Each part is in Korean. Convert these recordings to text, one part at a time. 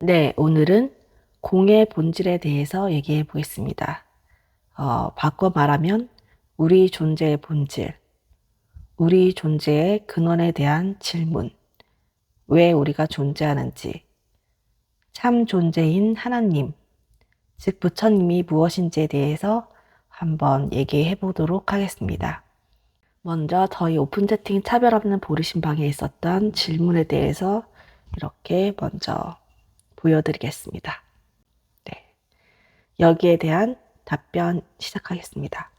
네, 오늘은 공의 본질에 대해서 얘기해 보겠습니다. 어, 바꿔 말하면 우리 존재의 본질, 우리 존재의 근원에 대한 질문, 왜 우리가 존재하는지, 참 존재인 하나님, 즉 부처님이 무엇인지에 대해서 한번 얘기해 보도록 하겠습니다. 먼저 저희 오픈 채팅 차별 없는 보르신방에 있었던 질문에 대해서 이렇게 먼저 보여드리겠습니다. 네. 여기에 대한 답변 시작하겠습니다.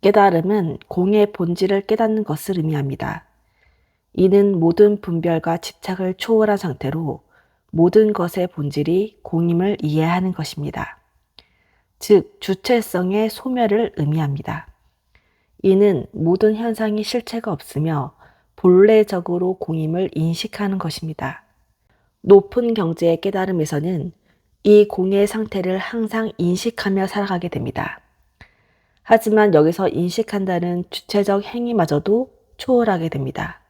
깨달음은 공의 본질을 깨닫는 것을 의미합니다. 이는 모든 분별과 집착을 초월한 상태로 모든 것의 본질이 공임을 이해하는 것입니다. 즉, 주체성의 소멸을 의미합니다. 이는 모든 현상이 실체가 없으며 본래적으로 공임을 인식하는 것입니다. 높은 경제의 깨달음에서는 이 공의 상태를 항상 인식하며 살아가게 됩니다. 하지만 여기서 인식한다는 주체적 행위마저도 초월하게 됩니다.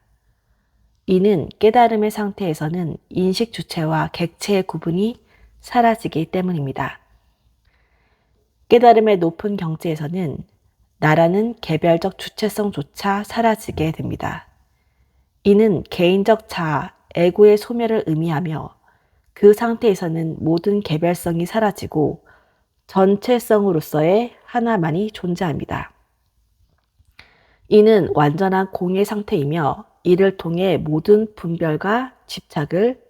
이는 깨달음의 상태에서는 인식 주체와 객체의 구분이 사라지기 때문입니다. 깨달음의 높은 경지에서는 나라는 개별적 주체성조차 사라지게 됩니다. 이는 개인적 자아, 에고의 소멸을 의미하며 그 상태에서는 모든 개별성이 사라지고 전체성으로서의 하나만이 존재합니다. 이는 완전한 공의 상태이며 이를 통해 모든 분별과 집착을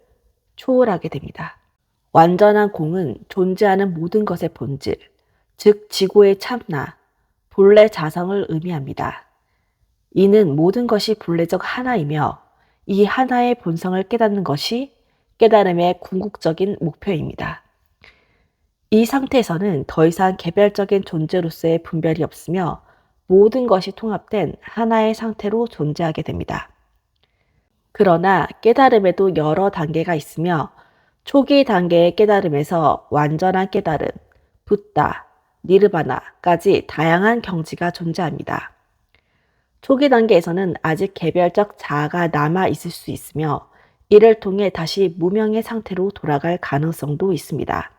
초월하게 됩니다. 완전한 공은 존재하는 모든 것의 본질, 즉 지구의 참나, 본래 자성을 의미합니다. 이는 모든 것이 본래적 하나이며 이 하나의 본성을 깨닫는 것이 깨달음의 궁극적인 목표입니다. 이 상태에서는 더 이상 개별적인 존재로서의 분별이 없으며 모든 것이 통합된 하나의 상태로 존재하게 됩니다. 그러나 깨달음에도 여러 단계가 있으며 초기 단계의 깨달음에서 완전한 깨달음, 붓다, 니르바나까지 다양한 경지가 존재합니다. 초기 단계에서는 아직 개별적 자아가 남아 있을 수 있으며 이를 통해 다시 무명의 상태로 돌아갈 가능성도 있습니다.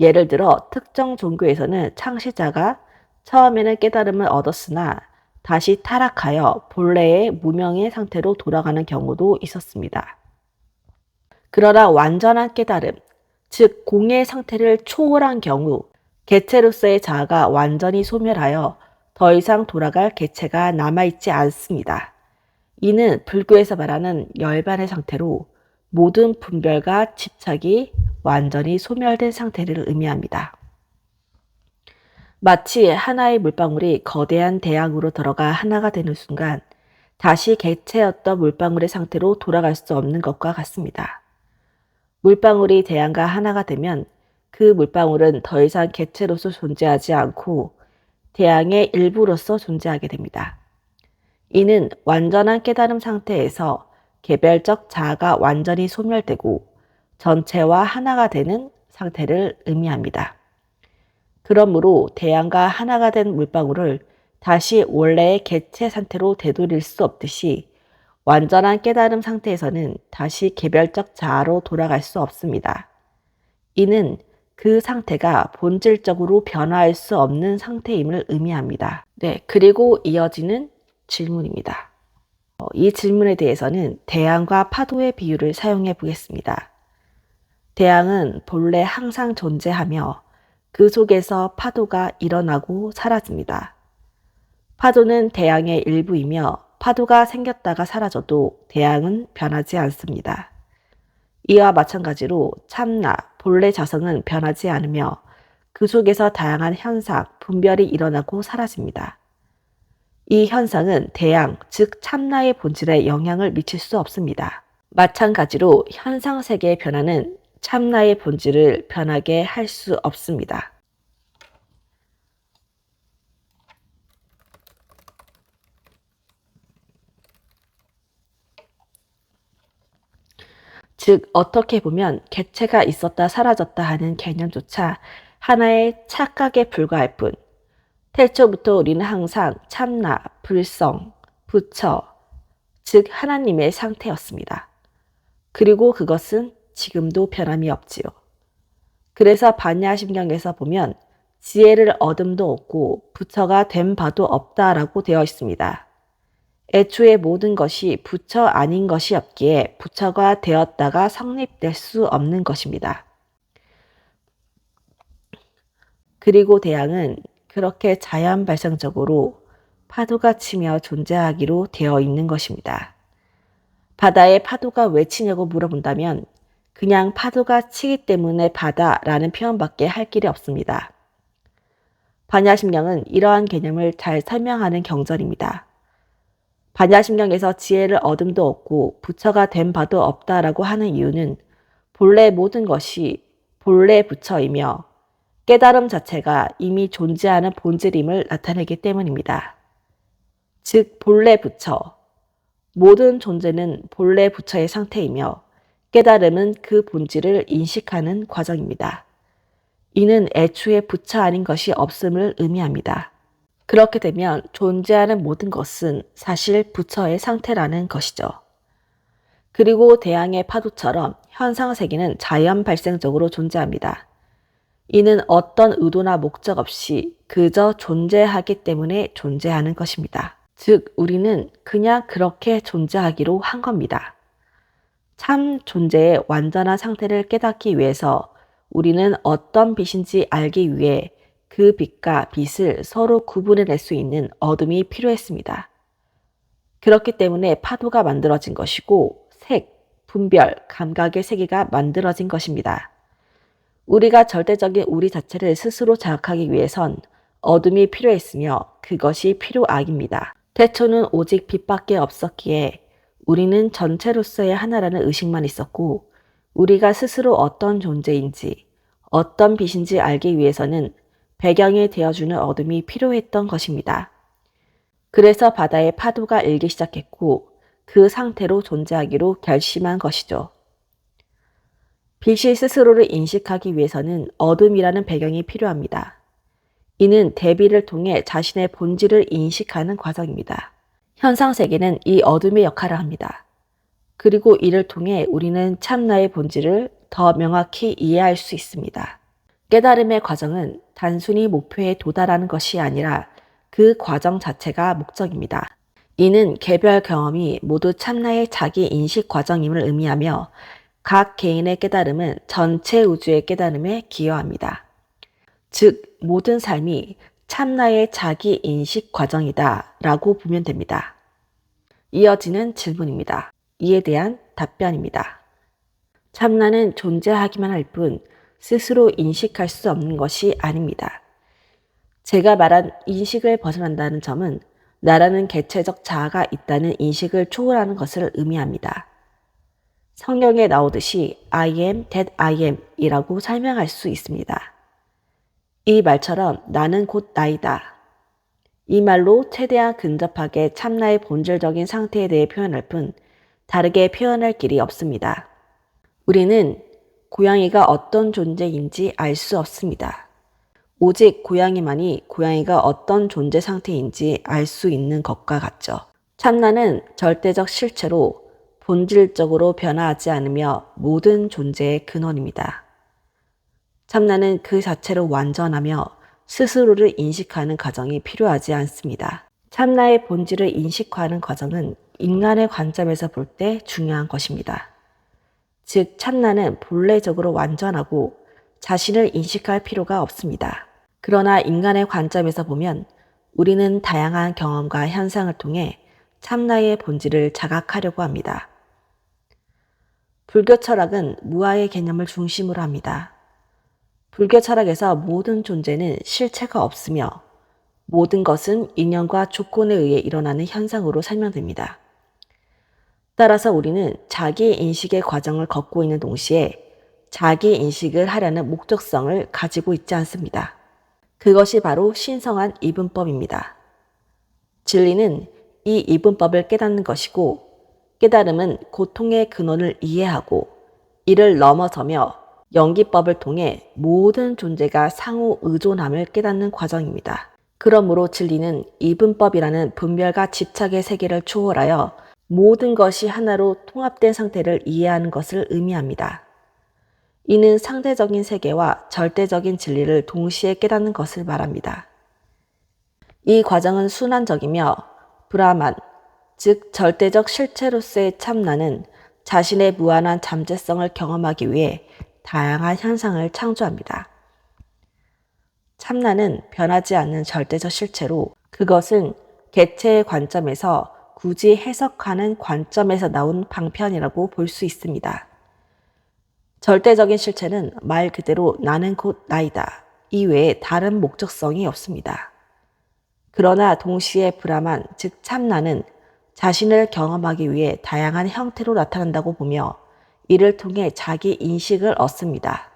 예를 들어 특정 종교에서는 창시자가 처음에는 깨달음을 얻었으나 다시 타락하여 본래의 무명의 상태로 돌아가는 경우도 있었습니다. 그러나 완전한 깨달음, 즉 공의 상태를 초월한 경우 개체로서의 자아가 완전히 소멸하여 더 이상 돌아갈 개체가 남아있지 않습니다. 이는 불교에서 말하는 열반의 상태로 모든 분별과 집착이 완전히 소멸된 상태를 의미합니다. 마치 하나의 물방울이 거대한 대양으로 들어가 하나가 되는 순간 다시 개체였던 물방울의 상태로 돌아갈 수 없는 것과 같습니다. 물방울이 대양과 하나가 되면 그 물방울은 더 이상 개체로서 존재하지 않고 대양의 일부로서 존재하게 됩니다. 이는 완전한 깨달음 상태에서 개별적 자아가 완전히 소멸되고 전체와 하나가 되는 상태를 의미합니다. 그러므로 대양과 하나가 된 물방울을 다시 원래의 개체 상태로 되돌릴 수 없듯이 완전한 깨달음 상태에서는 다시 개별적 자아로 돌아갈 수 없습니다. 이는 그 상태가 본질적으로 변화할 수 없는 상태임을 의미합니다. 네, 그리고 이어지는 질문입니다. 어, 이 질문에 대해서는 대양과 파도의 비유를 사용해 보겠습니다. 대양은 본래 항상 존재하며 그 속에서 파도가 일어나고 사라집니다. 파도는 대양의 일부이며 파도가 생겼다가 사라져도 대양은 변하지 않습니다. 이와 마찬가지로 참나, 본래 자성은 변하지 않으며 그 속에서 다양한 현상, 분별이 일어나고 사라집니다. 이 현상은 대양, 즉 참나의 본질에 영향을 미칠 수 없습니다. 마찬가지로 현상 세계의 변화는 참나의 본질을 변하게 할 수 없습니다. 즉, 어떻게 보면 개체가 있었다 사라졌다 하는 개념조차 하나의 착각에 불과할 뿐, 태초부터 우리는 항상 참나, 불성, 부처, 즉 하나님의 상태였습니다. 그리고 그것은 지금도 변함이 없지요. 그래서 반야심경에서 보면 지혜를 얻음도 없고 부처가 된 바도 없다라고 되어 있습니다. 애초에 모든 것이 부처 아닌 것이 없기에 부처가 되었다가 성립될 수 없는 것입니다. 그리고 대양은 그렇게 자연 발생적으로 파도가 치며 존재하기로 되어 있는 것입니다. 바다에 파도가 왜 치냐고 물어본다면 그냥 파도가 치기 때문에 바다라는 표현밖에 할 길이 없습니다. 반야심경은 이러한 개념을 잘 설명하는 경전입니다. 반야심경에서 지혜를 얻음도 없고 부처가 된 바도 없다라고 하는 이유는 본래 모든 것이 본래 부처이며 깨달음 자체가 이미 존재하는 본질임을 나타내기 때문입니다. 즉 본래 부처, 모든 존재는 본래 부처의 상태이며 깨달음은 그 본질을 인식하는 과정입니다. 이는 애초에 부처 아닌 것이 없음을 의미합니다. 그렇게 되면 존재하는 모든 것은 사실 부처의 상태라는 것이죠. 그리고 대양의 파도처럼 현상 세계는 자연 발생적으로 존재합니다. 이는 어떤 의도나 목적 없이 그저 존재하기 때문에 존재하는 것입니다. 즉, 우리는 그냥 그렇게 존재하기로 한 겁니다. 참 존재의 완전한 상태를 깨닫기 위해서 우리는 어떤 빛인지 알기 위해 그 빛과 빛을 서로 구분해낼 수 있는 어둠이 필요했습니다. 그렇기 때문에 파도가 만들어진 것이고 색, 분별, 감각의 세계가 만들어진 것입니다. 우리가 절대적인 우리 자체를 스스로 자각하기 위해선 어둠이 필요했으며 그것이 필요악입니다. 태초는 오직 빛밖에 없었기에 우리는 전체로서의 하나라는 의식만 있었고 우리가 스스로 어떤 존재인지 어떤 빛인지 알기 위해서는 배경이 되어주는 어둠이 필요했던 것입니다. 그래서 바다의 파도가 일기 시작했고 그 상태로 존재하기로 결심한 것이죠. 빛이 스스로를 인식하기 위해서는 어둠이라는 배경이 필요합니다. 이는 대비를 통해 자신의 본질을 인식하는 과정입니다. 현상 세계는 이 어둠의 역할을 합니다. 그리고 이를 통해 우리는 참나의 본질을 더 명확히 이해할 수 있습니다. 깨달음의 과정은 단순히 목표에 도달하는 것이 아니라 그 과정 자체가 목적입니다. 이는 개별 경험이 모두 참나의 자기 인식 과정임을 의미하며 각 개인의 깨달음은 전체 우주의 깨달음에 기여합니다. 즉, 모든 삶이 참나의 자기 인식 과정이다 라고 보면 됩니다. 이어지는 질문입니다. 이에 대한 답변입니다. 참나는 존재하기만 할 뿐 스스로 인식할 수 없는 것이 아닙니다. 제가 말한 인식을 벗어난다는 점은 나라는 개체적 자아가 있다는 인식을 초월하는 것을 의미합니다. 성경에 나오듯이 I am that I am 이라고 설명할 수 있습니다. 이 말처럼 나는 곧 나이다. 이 말로 최대한 근접하게 참나의 본질적인 상태에 대해 표현할 뿐 다르게 표현할 길이 없습니다. 우리는 고양이가 어떤 존재인지 알 수 없습니다. 오직 고양이만이 고양이가 어떤 존재 상태인지 알 수 있는 것과 같죠. 참나는 절대적 실체로 본질적으로 변화하지 않으며 모든 존재의 근원입니다. 참나는 그 자체로 완전하며 스스로를 인식하는 과정이 필요하지 않습니다. 참나의 본질을 인식화하는 과정은 인간의 관점에서 볼 때 중요한 것입니다. 즉, 참나는 본래적으로 완전하고 자신을 인식할 필요가 없습니다. 그러나 인간의 관점에서 보면 우리는 다양한 경험과 현상을 통해 참나의 본질을 자각하려고 합니다. 불교 철학은 무아의 개념을 중심으로 합니다. 불교 철학에서 모든 존재는 실체가 없으며 모든 것은 인연과 조건에 의해 일어나는 현상으로 설명됩니다. 따라서 우리는 자기 인식의 과정을 걷고 있는 동시에 자기 인식을 하려는 목적성을 가지고 있지 않습니다. 그것이 바로 신성한 이분법입니다. 진리는 이 이분법을 깨닫는 것이고 깨달음은 고통의 근원을 이해하고 이를 넘어서며 연기법을 통해 모든 존재가 상호 의존함을 깨닫는 과정입니다. 그러므로 진리는 이분법이라는 분별과 집착의 세계를 초월하여 모든 것이 하나로 통합된 상태를 이해하는 것을 의미합니다. 이는 상대적인 세계와 절대적인 진리를 동시에 깨닫는 것을 말합니다. 이 과정은 순환적이며 브라만, 즉 절대적 실체로서의 참나는 자신의 무한한 잠재성을 경험하기 위해 다양한 현상을 창조합니다. 참나는 변하지 않는 절대적 실체로 그것은 개체의 관점에서 굳이 해석하는 관점에서 나온 방편이라고 볼 수 있습니다. 절대적인 실체는 말 그대로 나는 곧 나이다. 이외에 다른 목적성이 없습니다. 그러나 동시에 브라만, 즉 참나는 자신을 경험하기 위해 다양한 형태로 나타난다고 보며 이를 통해 자기 인식을 얻습니다.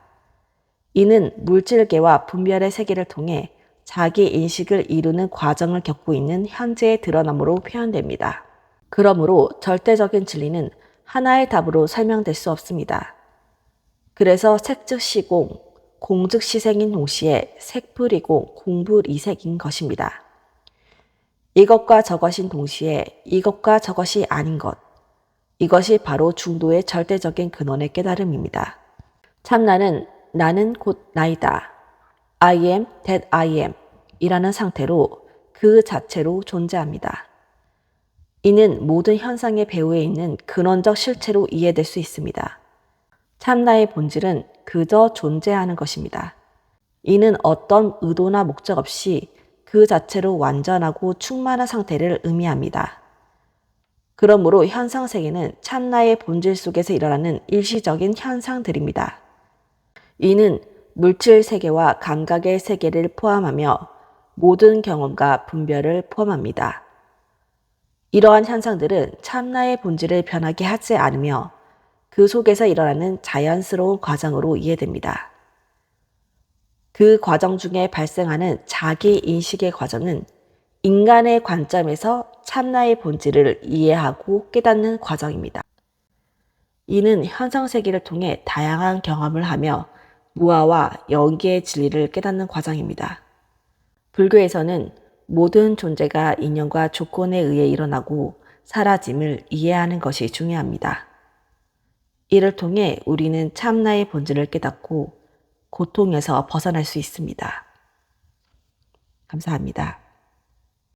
이는 물질계와 분별의 세계를 통해 자기 인식을 이루는 과정을 겪고 있는 현재의 드러남으로 표현됩니다. 그러므로 절대적인 진리는 하나의 답으로 설명될 수 없습니다. 그래서 색즉 시공, 공즉 시생인 동시에 색불이고 공불이색인 것입니다. 이것과 저것인 동시에 이것과 저것이 아닌 것. 이것이 바로 중도의 절대적인 근원의 깨달음입니다. 참나는 나는 곧 나이다. I am that I am 이라는 상태로 그 자체로 존재합니다. 이는 모든 현상의 배후에 있는 근원적 실체로 이해될 수 있습니다. 참나의 본질은 그저 존재하는 것입니다. 이는 어떤 의도나 목적 없이 그 자체로 완전하고 충만한 상태를 의미합니다. 그러므로 현상 세계는 참나의 본질 속에서 일어나는 일시적인 현상들입니다. 이는 물질 세계와 감각의 세계를 포함하며 모든 경험과 분별을 포함합니다. 이러한 현상들은 참나의 본질을 변하게 하지 않으며 그 속에서 일어나는 자연스러운 과정으로 이해됩니다. 그 과정 중에 발생하는 자기 인식의 과정은 인간의 관점에서 참나의 본질을 이해하고 깨닫는 과정입니다. 이는 현상 세계를 통해 다양한 경험을 하며 무아와 영계의 진리를 깨닫는 과정입니다. 불교에서는 모든 존재가 인연과 조건에 의해 일어나고 사라짐을 이해하는 것이 중요합니다. 이를 통해 우리는 참나의 본질을 깨닫고 고통에서 벗어날 수 있습니다. 감사합니다.